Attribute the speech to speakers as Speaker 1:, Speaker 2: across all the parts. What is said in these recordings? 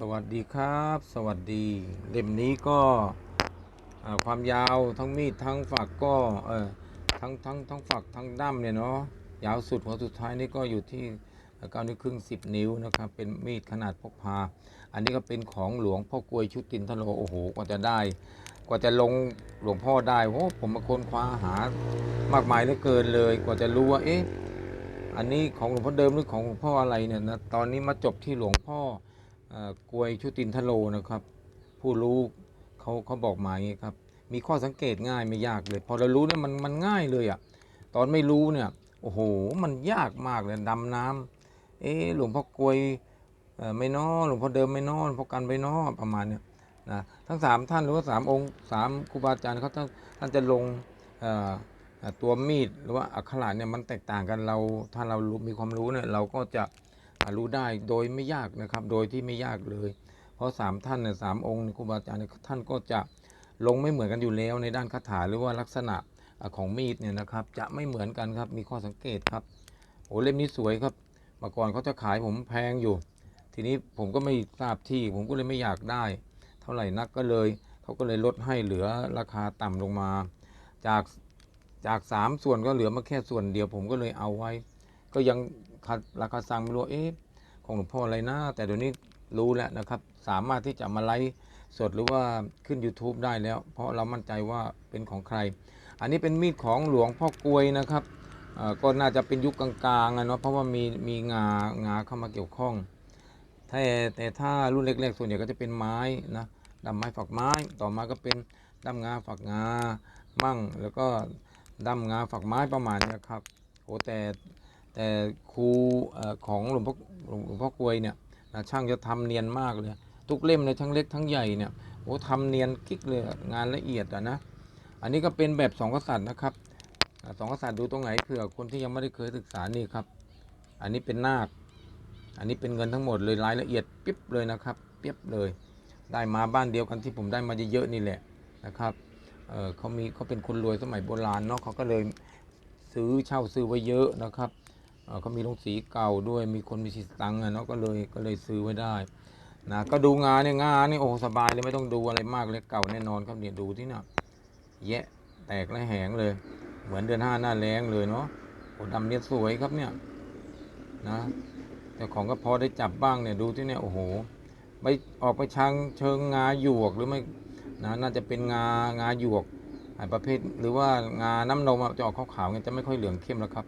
Speaker 1: สวัสดีครับ สวัสดีเล่มนี้ก็ความยาวทั้งมีดทั้งฝักก็เออทั้งทั้งทั้งฝักทั้งด้ามเนี่ยเนาะยาวสุดหัวสุดท้ายนี่ก็อยู่ที่เก้านิ้วครึ่งสิบนิ้วนะครับเป็นมีดขนาดพกพา อันนี้ก็เป็นของหลวงพ่อกลวยชุดตินทโลโอ้โหกว่าจะได้ กว่าจะลงหลวงพ่อได้โอ้ผมมาค้นคว้าหามากมายเหลือเกินเลย กว่าจะรู้ว่าเอ๊ะอันนี้ของหลวงพ่อเดิมหรือของหลวงพ่ออะไรเนี่ยนะตอนนี้มาจบที่หลวงพ่อ กวยชุตินทโลนะครับ ผู้รู้เขาเขาบอกมาอย่างนี้ครับ มีข้อสังเกตง่ายไม่ยากเลย พอเรารู้เนี่ยมันมันง่ายเลยอะ่ะตอนไม่รู้เนี่ยโอ้โหมันยากมากเลยดำน้ำเอ๊หลวงพ่อกวยไม่นอหลวงพ่อเดิมไม่นอหลวงพ่อกันไม่นอประมาณเนี่ยนะทั้งสามท่านหรือว่าสามองค์สามครูบาอาจารย์เขาท่านท่านจะลงตัวมีดหรือว่าอักขระเนี่ยมันแตกต่างกันเราถ้าเรามีความรู้เนี่ยเราก็จะารู้ได้โดยไม่ยากนะครับ โดยที่ไม่ยากเลย เพราะสามท่านเนี่ยสามองค์ครูบาอาจารย์ท่านก็จะลงไม่เหมือนกันอยู่แล้วในด้านคาถาหรือว่าลักษณะของมีดเนี่ยนะครับ จะไม่เหมือนกันครับมีข้อสังเกตครับโอ้เล่มนี้สวยครับเมื่อก่อนเขาจะขายผมแพงอยู่ ทีนี้ผมก็ไม่ทราบที่ ผมก็เลยไม่อยากได้ เท่าไหร่นักก็เลยเขาก็เลยลดให้เหลือราคาต่ำลงมา จากจากสามส่วนก็เหลือมาแค่ส่วนเดียว ผมก็เลยเอาไว้ ก็ยัง ราคาสั่งไม่รู้เอ๊ะของหลวงพ่ออะไรนะ แต่เดี๋ยวนี้รู้แล้วนะครับ สามารถที่จะมาไลฟ์สดหรือว่าขึ้น YouTube ได้แล้ว เพราะเรามั่นใจว่าเป็นของใคร อันนี้เป็นมีดของหลวงพ่อกลวยนะครับเอ่อก็น่าจะเป็นยุคกลางๆอะเนาะเพราะว่ามีมีงางาเข้ามาเกี่ยวข้องแต่แต่ถ้ารุ่นเล็กๆส่วนใหญ่ก็จะเป็นไม้นะดำไม้ฝักไม้ต่อมาก็เป็นดำงาฝักงามั่ง แล้วก็ดำงาฝักไม้ประมาณนี้ครับโอ้แต่ แต่ครูของหลวงพ่อหลวงพ่อกลวยเนี่ยช่างจะทำเนียนมากเลย ทุกเล่มเลยทั้งเล็กทั้งใหญ่เนี่ยโอ้ทำเนียนกิ๊กเลยงานละเอียดอะนะอันนี้ก็เป็นแบบสองกษัตริย์นะครับสองกษัตริย์ดูตรงไหนเผื่อคนที่ยังไม่ได้เคยศึกษานี่ครับ อันนี้เป็นนาคอันนี้เป็นเงินทั้งหมดเลยรายละเอียดปิ๊บเลยนะครับเปียบเลย ได้มาบ้านเดียวกันที่ผมได้มาเยอะๆนี่แหละนะครับเเขามีเขาเป็นคนรวยสมัยโบราณเนาะเขาก็เลยซื้อเช่าซื้อไว้เยอะนะครับ เขามีโรงสีเก่าด้วยมีคนมีสิสตังค์เนาะก็เลยก็เลยซื้อไว้ได้นะก็ดูงานเนี่ยงานนี่โอ้โหสบายเลยไม่ต้องดูอะไรมากเลยเก่าแน่นอนครับเนี่ยดูที่น่ะแยะแตกและแหงเลย เหมือนเดือนห้าหน้าแรงเลยเนาะโอ้ดำเนี่ยสวยครับเนี่ยนะแต่ของก็พอได้จับบ้างเนี่ยดูที่เนี่ยโอ้โหไปออกไปชางเชิงงาหยวกหรือไม่นะน่าจะเป็นงางาหยวกไอ้ประเภทหรือว่างาน้ำนมจะออกขาวๆเงี้ยจะไม่ค่อยเหลืองเข้มแล้วครับ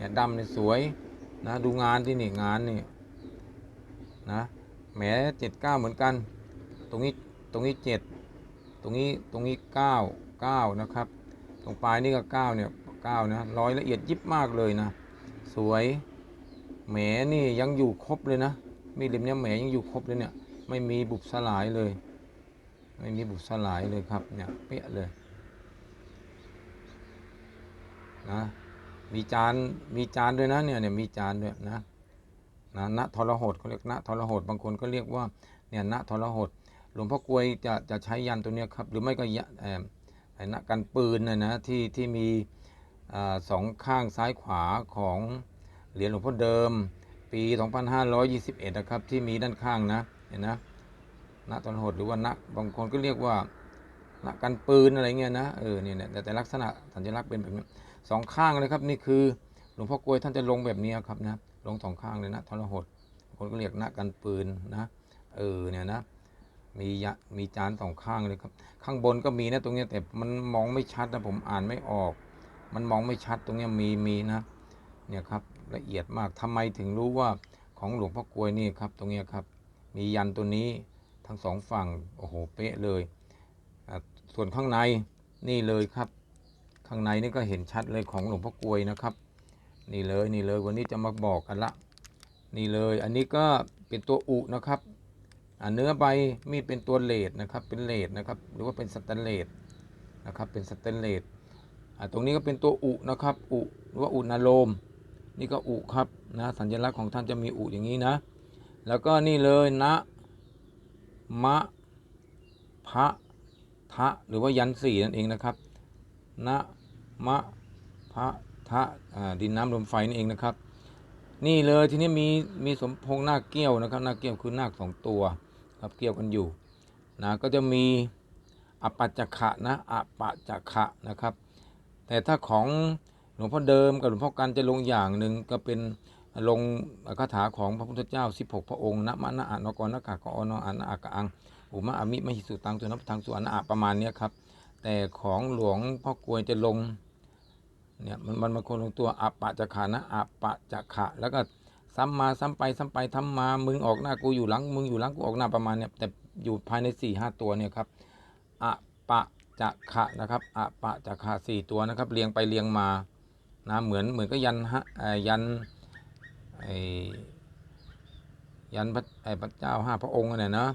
Speaker 1: เนี่ยดำเนี่ยสวยนะดูงานที่นี่งานนี่นะแหมเจ็ดเก้าเหมือนกัน ตรงนี้ตรงนี้เจ็ดตรงนี้ตรงนี้เก้าเก้านะครับ ตรงปลายนี่ก็เก้าเนี่ยเก้านะร้อยละเอียดยิบมากเลยนะ สวยแหมนี่ยังอยู่ครบเลยนะมีเล่มเนี้ยแหมยังอยู่ครบเลยเนี่ยไม่มีบุบสลายเลย ไม่มีบุบสลายเลยครับเนี่ยเปี้ยเลยนะ มีจานมีจานด้วยนะเนี่ยเนี่ยมีจานด้วยนะนะณทรหดเขาเรียกณทรหดบางคนก็เรียกว่าเนี่ยณทรหดหลวงพ่อกลวยจะจะใช้ยันตัวเนี้ยครับ หรือไม่ก็ยะเอ่อณกันปืนนะนะที่ที่มีอสองข้างซ้ายขวาของเหรียญหลวงพ่อเดิม ปี 2521 นะครับที่มีด้านข้างนะเห็นนะณทรหดหรือว่าณบางคนก็เรียกว่าณกันปืนอะไรเงี้ยนะเออเนี่ยเนี่ยแต่แต่ลักษณะสัญลักษณ์เป็นแบบนี้ สองข้างเลยครับนี่คือหลวงพ่อกลวยท่านจะลงแบบนี้ครับนะลงสองข้างเลยนะทรหดคนก็เรียกนะกันปืนนะเออเนี่ยนะมียะมีจานสองข้างเลยครับ ข้างบนก็มีนะตรงเนี้ยแต่มันมองไม่ชัดนะผมอ่านไม่ออก มันมองไม่ชัดตรงเนี้ยมีมีนะเนี่ยครับละเอียดมากทำไมถึงรู้ว่าของหลวงพ่อกลวยนี่ครับ ตรงเนี้ยครับ มียันตัวนี้ทั้งสองฝั่งโอ้โหเป๊ะเลย ส่วนข้างในนี่เลยครับ ข้างในนี่ก็เห็นชัดเลยของหลวงพ่อกลวยนะครับ นี่เลยนี่เลยวันนี้จะมาบอกกันละ นี่เลยอันนี้ก็เป็นตัวอุนะครับอ่าเนื้อใบมีดเป็นตัวเลดนะครับเป็นเลดนะครับหรือว่าเป็นสแตนเลสนะครับเป็นสแตนเลสอ่าตรงนี้ก็เป็นตัวอุนะครับอุหรือว่าอุนาโลม นี่ก็อุครับนะสัญลักษณ์ของท่านจะมีอุอย่างนี้นะ แล้วก็นี่เลยนะมะพระทะหรือว่ายันสี่นั่นเองนะครับนะ มะพระทะดินน้ำลมไฟนั่นเองนะครับ นี่เลยทีนี้มีมีสมพงษ์นาคเกี้ยวนะครับนาคเกี้ยวคือนาคสองตัวครับเกี่ยวกันอยู่นะก็จะมีอปัจจะนะอปัจจะนะครับ แต่ถ้าของหลวงพ่อเดิมกับหลวงพ่อกันจะลงอย่างหนึ่งก็เป็นลงคาถาของพระพุทธเจ้า 16 พระองค์นะมะนะอะนกรนากากอนอะนะอากะอังอุมะอามิมหิสุตังตุนับทางสุอนะอะประมาณนี้ครับ แต่ของหลวงพ่อกวยจะลง เนี่ยมันมันมันคนลงตัวอปะจะขานะอปะจะขะแล้วก็ซ้ำมาซ้ำไปซ้ำไปทำมามึงออกหน้ากูอยู่หลังมึงอยู่หลังกูออกหน้าประมาณเนี่ยแต่อยู่ภายใน4ี่ห้าตัวเนี่ยครับอปะจะขะนะครับอปะจะขะสี่ตัวนะครับเรียงไปเรียงมานะเหมือนเหมือนก็ยันฮะยันไอยันพระไอพระเจ้าห้าพระองค์เนี่ยนะ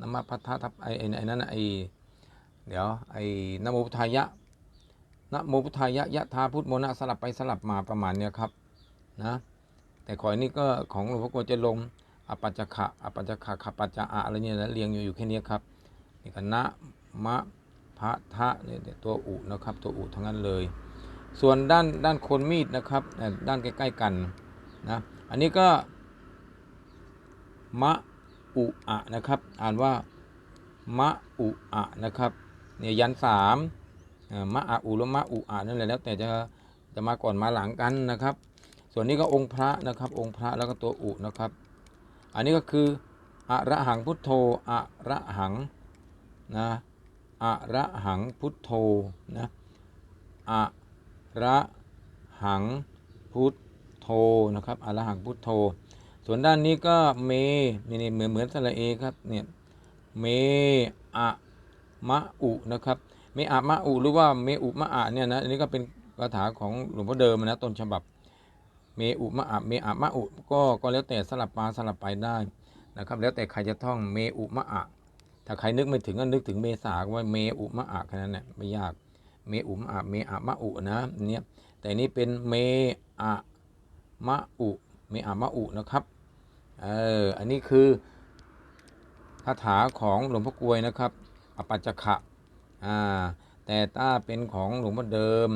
Speaker 1: นมพัทธทัพไอไอนั่นไอเดี๋ยวไอนโมพุทธายะ นะโมพุทธายะยะทาพุทธโมนะสลับไปสลับมาประมาณเนี้ยครับนะแต่ขอยนี้ก็ของหลวงพ่อกวจะลงอปัจจขะอปัจจขะขปัจจะอะอะไรเนี่ยนะเรียงอยู่อยู่แค่นี้ครับนี่ก็นะมะพระทะเนี่ยตัวอุนะครับ ตัวอุทั้งนั้นเลย ส่วนด้านด้านคนมีดนะครับด้านใกล้ๆกันนะอันนี้ก็มะอุอะนะครับ อ่านว่ามะอุอะนะครับเนี่ยยันสาม มะอะอุหรือมะอุอะนั่นแหละแล้วแต่จะจะมาก่อนมาหลังกันนะครับ ส่วนนี้ก็องค์พระนะครับ องค์พระแล้วก็ตัวอุนะครับ อันนี้ก็คืออะระหังพุทโธอะระหังนะอะระหังพุทโธนะอะระหังพุทโธนะครับอะระหังพุทโธ ส่วนด้านนี้ก็เมนี่เหมือนเหมือนสระเอครับเนี่ยเมอะมะอุนะครับ เมอะมะอุหรือว่าเมอุมะอะเนี่ยนะอันนี้ก็เป็นคาถาของหลวงพ่อเดิมนะต้นฉบับ เมอุมะอะเมอะมะอุก็ก็แล้วแต่สลับมาสลับไปได้นะครับ แล้วแต่ใครจะท่องเมอุมะอะถ้าใครนึกไม่ถึงก็นึกถึงเมษาก็ว่าเมอุมะอะแค่นั้นแหละไม่ยากเมอุมะอะเมอะมะอุนะเนี่ยแต่อันนี้เป็นเมอะมะอุเมอะมะอุนะครับเอออันนี้คือคาถาของหลวงพ่อกลวยนะครับอปัจจขะ อ่าแต่ถ้าเป็นของหลวงพ่อเดิม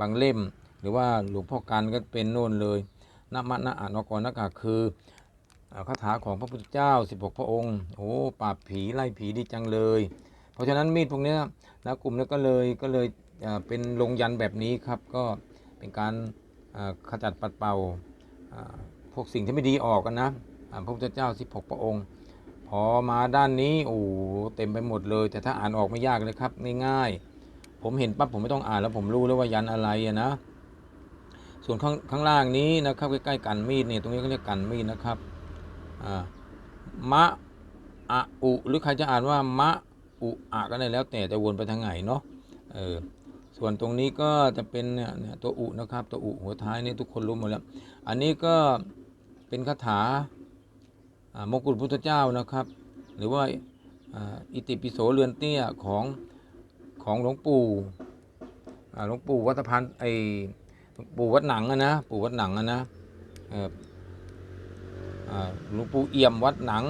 Speaker 1: บางเล่ม หรือว่าหลวงพ่อกันก็เป็นโน่นเลยนมะนะอะนกรนากาคืออ่าคาถาของพระพุทธเจ้า 16 พระองค์โอ้ปราบผีไล่ผีดีจังเลย เพราะฉะนั้นมีดพวกนี้นะกลุ่มนี้ก็เลยก็เลยเป็นลงยันแบบนี้ครับ ก็เป็นการขจัดปัดเป่าพวกสิ่งที่ไม่ดีออกกันนะพระพุทธเจ้า 16 พระองค์ พอมาด้านนี้โอ้เต็มไปหมดเลย แต่ถ้าอ่านออกไม่ยากเลยครับง่ายๆ ผมเห็นปั๊บผมไม่ต้องอ่านแล้วผมรู้แล้วว่ายันอะไระนะ ส่วนข้างข้างล่างนี้นะครับใกล้ๆกันมีดเนี่ยตรงนี้ก็เรียกกันมีดนะครับอ่ามะอะอุหรือใครจะอ่านว่ามะอุอะก็ได้แล้วแต่จะวนไปทางไหนเนาะเออส่วนตรงนี้ก็จะเป็นเนี่ยตัวอุนะครับตัวอุหัวท้ายนี่ทุกคนรู้หมดแล้ว อันนี้ก็เป็นคาถา มงกุฎพุทธเจ้านะครับ หรือว่าอิติปิโสเรือนเตี้ยของของหลวงปู่หลวงปู่วัดพานไอปู่วัดหนังนะปู่วัดหนังนะหลวงปู่เอี่ยมวัดหนัง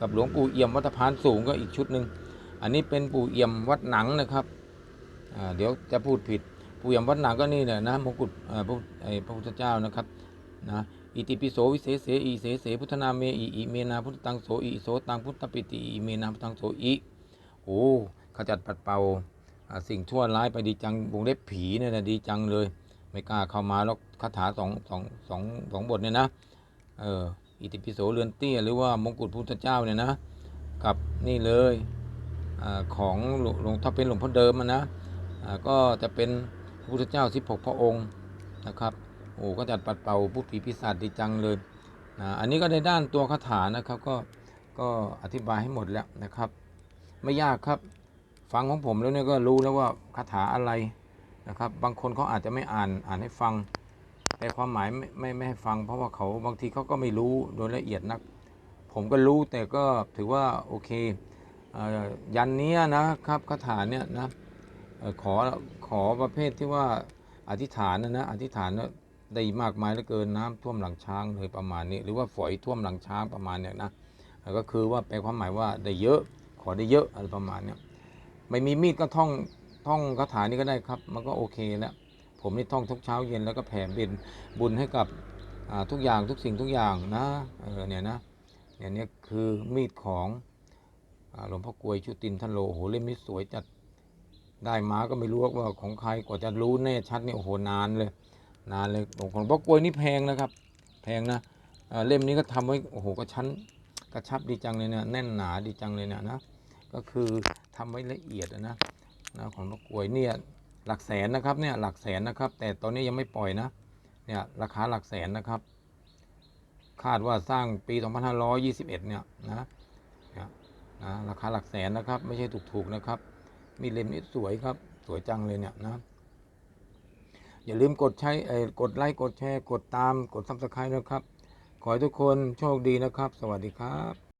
Speaker 1: กับหลวงปู่เอี่ยมวัดพานสูงก็อีกชุดหนึ่งอันนี้เป็นปู่เอี่ยมวัดหนังนะครับเดี๋ยวจะพูดผิดปู่เอี่ยมวัดหนังก็นี่แหละนะมงกุฎพระพุทธเจ้านะครับนะ อิติปิโสวิเศษเสอีเสเสพุทธนาเมอีอิเมนาพุทธตังโสอีโสตังพุทธปิติอิเมนาพุทธตังโสอีโอ้ขจัดปัดเป่าสิ่งชั่วร้ายไปดีจังวงเล็บผีเนี่ยนะดีจังเลย ไม่กล้าเข้ามาแล้วคาถาสองสองสองสองบทเนี่ยนะเอออิติปิโสเรือนเตี้ยหรือว่ามงกุฎพุทธเจ้าเนี่ยนะกับนี่เลยอของหลวงถ้าเป็นหลวงพ่อเดิมนะก็จะเป็นพระพุทธเจ้า16พระองค์นะครับ โอ้ก็จัดปัดเป่าผู้ผีปีศาจดีจังเลยนะอันนี้ก็ในด้านตัวคาถานะครับ ก็ก็อธิบายให้หมดแล้วนะครับ ไม่ยากครับ ฟังของผมแล้วเนี่ยก็รู้แล้วว่าคาถาอะไรนะครับ บางคนเขาอาจจะไม่อ่านอ่านให้ฟัง แต่ความหมายไม่ไม่ไม่ให้ฟัง เพราะว่าเขาบางทีเขาก็ไม่รู้โดยละเอียดนัก ผมก็รู้แต่ก็ถือว่าโอเคอยันนี้นะครับคาถาเนี่ยนะขอขอประเภทที่ว่าอธิษฐานนะนะอธิษฐานนะ ได้มากมายเหลือเกินน้ำท่วมหลังช้างเลยประมาณนี้ หรือว่าฝอยท่วมหลังช้างประมาณเนี้ยนะก็คือว่าแปลความหมายว่าได้เยอะขอได้เยอะอะไรประมาณเนี้ยไม่มีมีดก็ท่องท่องคาถานี้ก็ได้ครับ มันก็โอเคแล้วผมนี่ท่องทุกเช้าเย็นแล้วก็แผ่เป็นบุญให้กับทุกอย่างทุกสิ่งทุกอย่างนะเออเนี่ยนะเนี่ยนี่คือมีดของหลวงพ่อกลวยชุตินทโลโอ้โหเล่มนี้สวยจัดได้มาก็ไม่รู้ว่าของใครกว่าจะรู้แน่ชัดเนี่ยโอ้โหนานเลย นานเลยของหลวงพ่อกลวยนี่แพงนะครับ แพงนะเล่มนี้ก็ทำไว้โอ้โหกระชั้นกระชับดีจังเลยเนี่ยแน่นหนาดีจังเลยเนี่ยนะก็คือทำไว้ละเอียดนะนะของหลวงพ่อกลวยเนี่ยหลักแสนนะครับเนี่ยหลักแสนนะครับ แต่ตอนนี้ยังไม่ปล่อยนะเนี่ยราคาหลักแสนนะครับ คาดว่าสร้างปี 2521 เนี่ยนะเนี่ยนะราคาหลักแสนนะครับ ไม่ใช่ถูกๆนะครับ มีเล่มนี้สวยครับสวยจังเลยเนี่ยนะ อย่าลืมกดใช้กดไลค์กดแชร์ กดตามกดซับสไครต์นะครับ ขอให้ทุกคนโชคดีนะครับ สวัสดีครับ